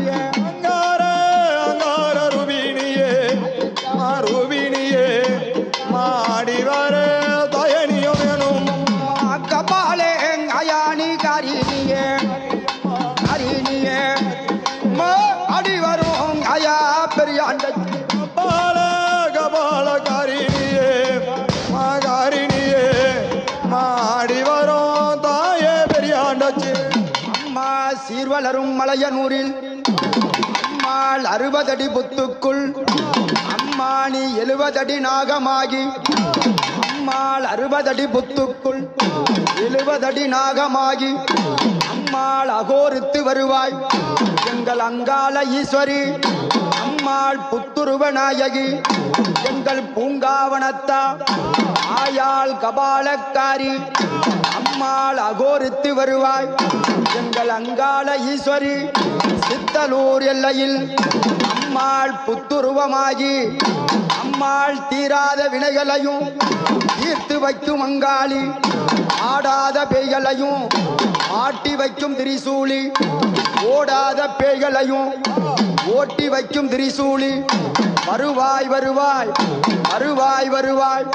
அங்கார அங்கார ரூபினியே மா ரூபினியே மாடி வர தயனியும் எனும் கபாலே அயானி அடி வரும் அயா பெரியாண்ட. கபால சீர்வளரும் மலையனூரில். அம்மாள் அறுபதடி புத்துக்குள் அம்மானி எழுபதடி நாகமாகி. அம்மாள் அறுபதடி புத்துக்குள் எழுபதடி நாகமாகி. அம்மாள் அகோரித்து வருவாய். எங்கள் அங்காள ஈஸ்வரி அம்மாள் புத்துருவ நாயகி. எங்கள் பூங்காவனத்தா ஆயாள் கபாலக்காரி. அம்மாள் அகோரித்து வருவாய். எங்கள் அங்காள ஈஸ்வரி சித்தலூர் எல்லையில் அம்மாள் புத்துருவமாகி. அம்மாள் தீராத வினைகளையும் வைக்கும் அங்காளி ஆடாத பேய்களையும் ஆட்டி வைக்கும் திரிசூலி. ஓடாத பேய்களையும் ஓட்டி வைக்கும் திரிசூலி. வருவாய் வருவாய் வருவாய் வருவாய்.